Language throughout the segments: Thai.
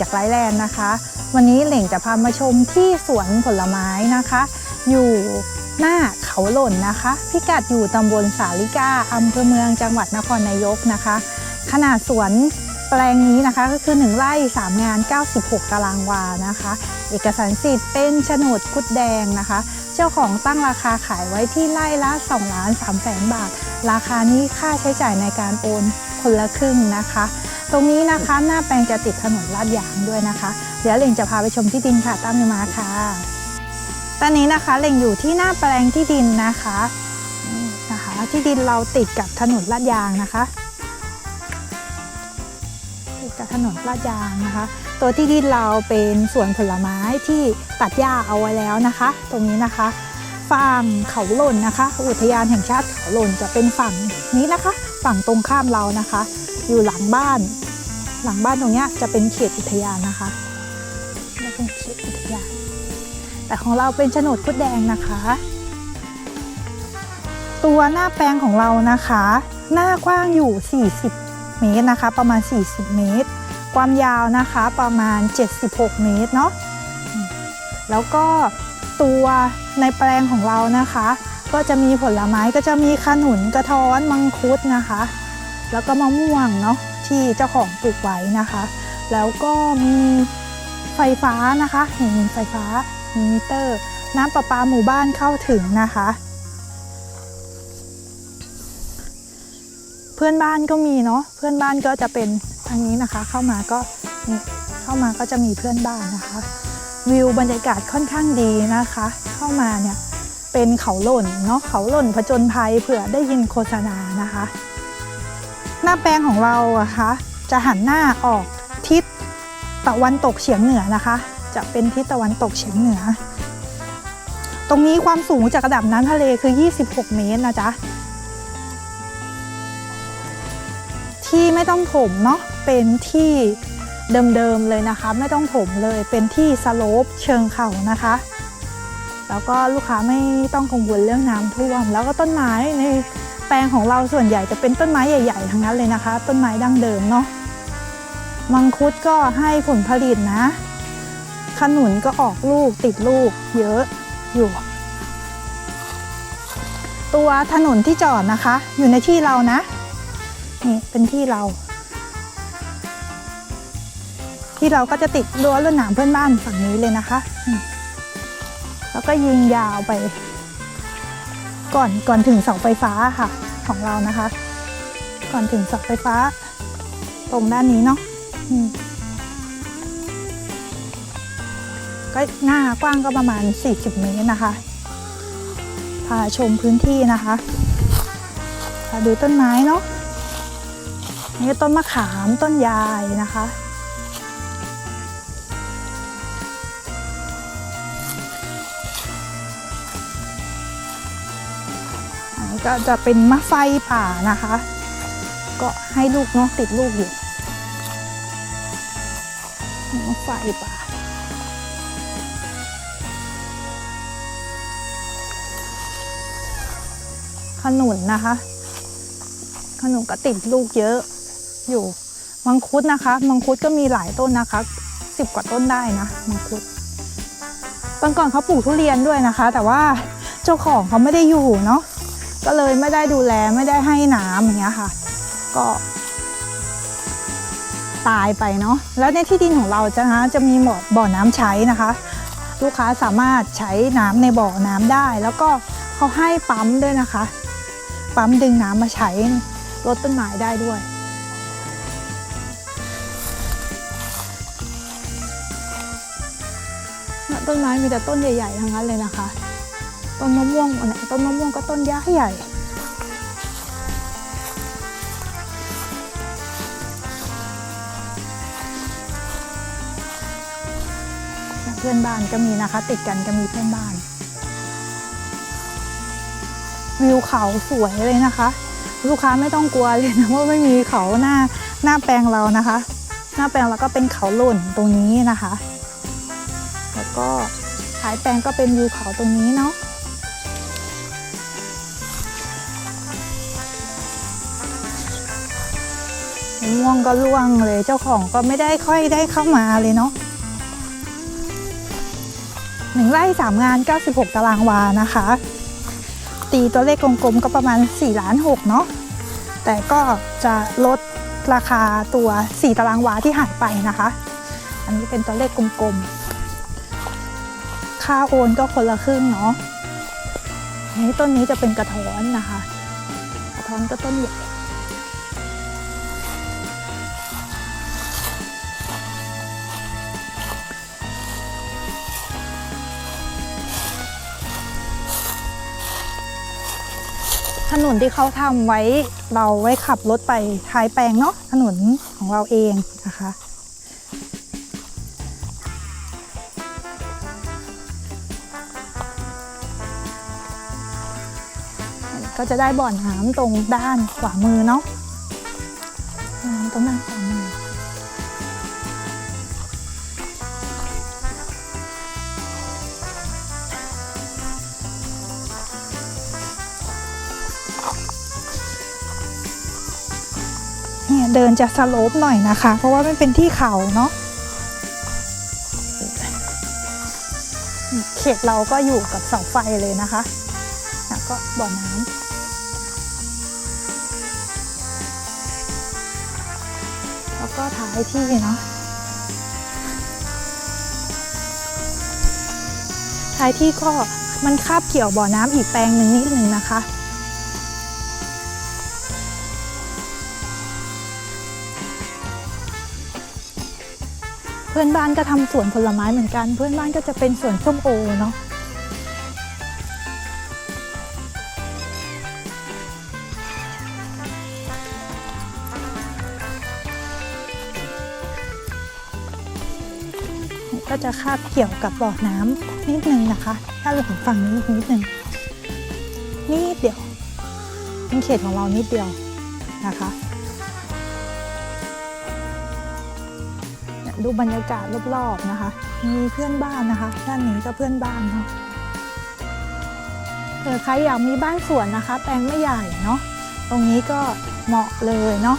จากไลแลนด์นะคะ วันนี้เหล่งจะพามาชมที่สวนผลไม้นะคะ อยู่หน้าเขาหล่นนะคะ พิกัดอยู่ตำบลสาลิกาอำเภอเมืองจังหวัดนครนายกนะคะ ขนาดสวนแปลงนี้นะคะก็คือ 1ไร่3งาน 96 ตารางวานะคะ เอกสารสิทธิ์เป็นโฉนดคุดแดงนะคะ เจ้าของตั้งราคาขายไว้ที่ไร่ละ2ล้าน3แสนบาท ราคานี้ค่าใช้จ่ายในการโอน คนละครึ่งนะคะ ตรงนี้นะคะหน้าแปลงจะติดถนนลาดยางด้วยนะคะ เดี๋ยวเล่งจะพาไปชมที่ดินค่ะตามมาค่ะ ตอนนี้นะคะเล่งอยู่ที่หน้าแปลงที่ดินนะคะนี่นะคะที่ดินเราติดกับถนนลาดยางนะคะติดกับถนนลาดยางนะคะ ตัวที่ดินเราเป็นสวนผลไม้ที่ตัดหญ้าเอาไว้แล้วนะคะ ตรงนี้นะคะฝั่งเขาหล่นนะคะ อุทยานแห่งชาติเขาหล่นจะเป็นฝั่งนี้นะคะ ฝั่งตรงข้ามเรานะคะ อยู่หลังบ้าน หลังบ้านตรงนี้จะเป็นเขตอุทยานนะคะจะเป็นเขตอุทยาน แต่ของเราเป็นโฉนดพุดแดงนะคะ ตัวหน้าแปลงของเรานะคะ หน้ากว้างอยู่ 40 เมตรนะคะ ประมาณ 40 เมตร ความยาวนะคะประมาณ 76 เมตรเนาะแล้วก็ตัวในแปลงของเรานะคะ ก็จะมีผลไม้ก็จะมีขนุนกระท้อนมังคุดนะคะ แล้วก็มะม่วงเนาะที่เจ้าของปลูกไว้นะคะ แล้วก็มีไฟฟ้านะคะเห็นมีไฟฟ้ามีมิเตอร์ น้ำประปาหมู่บ้านเข้าถึงนะคะ เพื่อนบ้านก็มีเนาะเพื่อนบ้านก็จะเป็นทางนี้นะคะ เข้ามาก็เข้ามาก็จะมีเพื่อนบ้านนะคะ วิวบรรยากาศค่อนข้างดีนะคะ เข้ามาเนี่ย เป็นเขาหล่นเนาะเขาหล่นผจญภัยเผื่อได้ยินโฆษณานะคะ หน้าแปลงของเราอะคะจะหันหน้าออกทิศตะวันตกเฉียงเหนือนะคะ จะเป็นทิศตะวันตกเฉียงเหนือ ตรงนี้ความสูงจากระดับน้ำทะเลคือ 26 เมตรนะจ๊ะที่ไม่ต้องถมเนาะเป็นที่เดิมๆเลยนะคะ ไม่ต้องถมเลยเป็นที่สโลปเชิงเขานะคะ แล้วก็ลูกค้าไม่ต้องกังวลเรื่องน้ำท่วม แล้วก็ต้นไม้ในแปลงของเราส่วนใหญ่จะเป็นต้นไม้ใหญ่ๆทั้งนั้นเลยนะคะ ต้นไม้ดั้งเดิมเนาะมังคุดก็ให้ผลผลิตนะขนุนก็ออกลูกติดลูกเยอะอยู่ ตัวถนนที่จอดนะคะ อยู่ในที่เรานะนี่เป็นที่เรา ที่เราก็จะติดรั้วลวดหนามเพื่อนบ้านฝั่งนี้เลยนะคะ แล้วก็ยิงยาวไป ก่อนก่อนถึงเสาไฟฟ้าค่ะของเรานะคะ ก่อนถึงเสาไฟฟ้า ตรงด้านนี้เนาะก็หน้ากว้างก็ประมาณ 40 เมตรนะคะพาชมพื้นที่นะคะพาดูต้นไม้เนาะนี่ต้นมะขามต้นยายนะคะ ก็จะเป็นมะไฟป่านะคะ ก็ให้ลูกเนาะติดลูกอยู่มะไฟป่าขนุนนะคะ ขนุนก็ติดลูกเยอะอยู่มังคุดนะคะ มังคุดก็มีหลายต้นนะคะสิบกว่าต้นได้นะมังคุดตอนก่อนเขาปลูกทุเรียนด้วยนะคะ แต่ว่าเจ้าของเขาไม่ได้อยู่เนาะ ก็เลยไม่ได้ดูแลไม่ได้ให้น้ำอย่างเงี้ยค่ะ ก็ ตายไปเนาะแล้วในที่ดินของเราจะนะจะมีบ่อบ่อน้ำใช้นะคะ ลูกค้าสามารถใช้น้ำในบ่อน้ำได้ แล้วก็เขาให้ปั๊มด้วยนะคะ ปั๊มดึงน้ำมาใช้รดต้นไม้ได้ด้วยเนี่ยต้นไม้มีแต่ต้นใหญ่ๆทั้งนั้นเลยนะคะ ต้นมะม่วงอันไหนต้นมะม่วงก็ต้นย้าใหญ่เพื่อนบ้านก็มีนะคะ ติดกันก็มีเพื่อนบ้าน วิวเขาสวยเลยนะคะ ลูกค้าไม่ต้องกลัวเลยนะว่าไม่มีเขาหน้าหน้าแปลงเรานะคะ หน้าแปลงเราก็เป็นเขาหล่นตรงนี้นะคะ แล้วก็ท้ายแปลงก็เป็นวิวเขาตรงนี้เนาะ ม่วงก็ร่วงเลยเจ้าของก็ไม่ได้ค่อยได้เข้ามาเลยเนาะหนึ่งไร่สามงาน 96 ตารางวานะคะ ตีตัวเลขกลมๆก็ประมาณ4ล้าน6เนาะแต่ก็จะลดราคาตัว 4 ตารางวาที่หายไปนะคะ อันนี้เป็นตัวเลขกลมๆ ค่าโอนก็คนละครึ่งเนาะนี้ต้นนี้จะเป็นกระท้อนนะคะ กระท้อนก็ต้นใหญ่ ถนนที่เขาทำไว้เราไว้ขับรถไปท้ายแปลงเนาะถนนของเราเองนะคะก็จะได้บ่อน้ำตรงด้านขวามือเนาะ เดินจะสโลปหน่อยนะคะ เพราะว่ามันเป็นที่เขาเนาะเขตเราก็อยู่กับเสาไฟเลยนะคะแล้วก็บ่อน้ำแล้วก็ท้ายที่เนาะท้ายที่ก็มันคาบเกี่ยวบ่อน้ำอีกแปลงหนึ่งนิดนึงนะคะ พื่อนบ้านก็ทำสวนผลไม้เหมือนกัน เพื่อนบ้านก็จะเป็นสวนส้มโอเนาะก็จะคาบเกี่ยวกับบ่อน้ำนิดนึงนะคะ ถ้าเราถึงฝั่งนี้นิดนึงนิดเดียวเป็นเขตของเรานิดเดียวนะคะ ดูบรรยากาศรอบๆนะคะ มีเพื่อนบ้านนะคะด้านนี้ก็เพื่อนบ้านเนาะเผื่อใครอยากมีบ้านสวนนะคะ แปลงไม่ใหญ่เนาะตรงนี้ก็เหมาะเลยเนาะ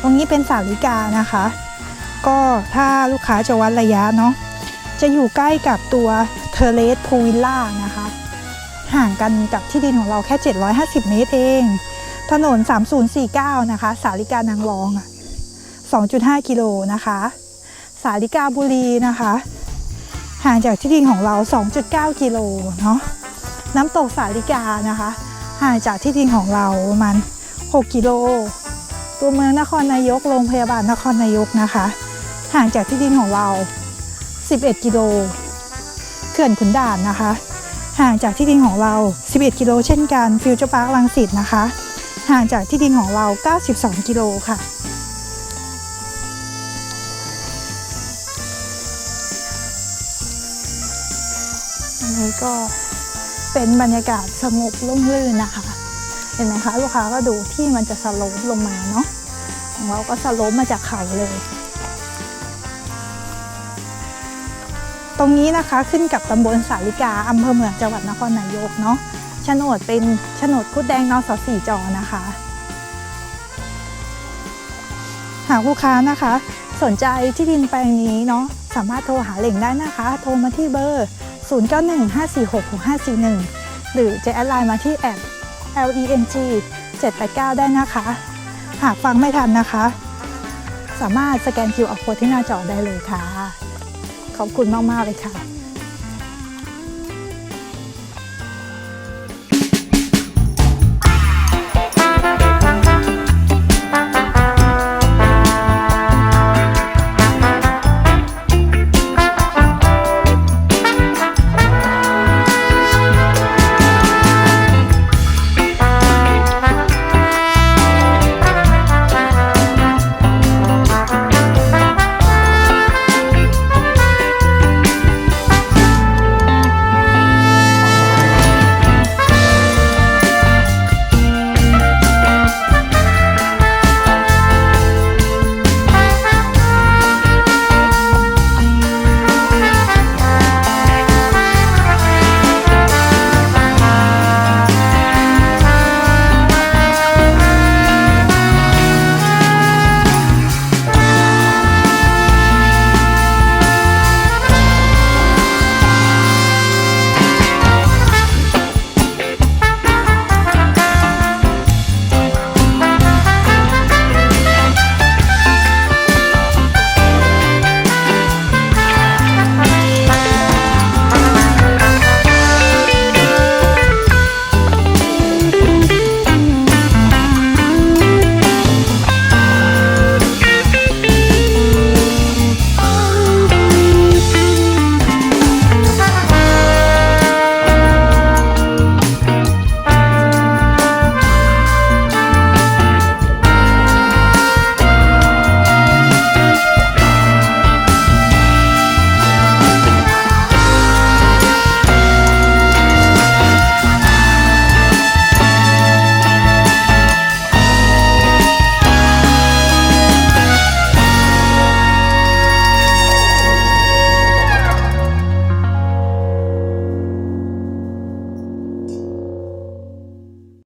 ตรงนี้เป็นสาลิกานะคะ ก็ถ้าลูกค้าจะวัดระยะเนาะจะอยู่ใกล้กับตัวเทเลสพูวิลล่านะคะ ห่างกันกับที่ดินของเราแค่ 750 เมตรเอง ถนน 3049 นะคะ สาลิกานางรองอะ2.5 กิโลนะคะ สาลิกาบุรีนะคะ ห่างจากที่ดินของเรา 2.9 กิโลเนาะน้ำตกสาลิกานะคะ ห่างจากที่ดินของเราประมาณ6กิโลตัวเมืองนครนายกโรงพยาบาลนครนายกนะคะ ห่างจากที่ดินของเรา 11 กิโลเขื่อนขุนด่านนะคะ ห่างจากที่ดินของเรา 11 กิโลเช่นกันฟิวเจอร์พาร์คลังสิตนะคะ ห่างจากที่ดินของเรา 92 กิโลค่ะ อันนี้ก็เป็นบรรยากาศสงบร่มรื่นนะคะ เห็นไหมคะลูกค้าก็ดูที่มันจะสโลปลงมาเนาะของเราก็สโลปมาจากเขาเลย ตรงนี้นะคะขึ้นกับตำบลสาลิกาอำเภอเมืองจังหวัดนครนายกเนาะโฉนดเป็นโฉนดคุดแดงนสสี่จอนะคะหากลูกค้านะคะ สนใจที่ดินแปลงนี้เนาะสามารถโทรหาเหล่งได้นะคะ โทรมาที่เบอร์ 0915466541 หรือจะแอดไลน์มาที่แอด leng 789 ได้นะคะ หากฟังไม่ทันนะคะ สามารถสแกน QR code ที่หน้าจอได้เลยค่ะ ขอบคุณมาก ๆ เลยค่ะ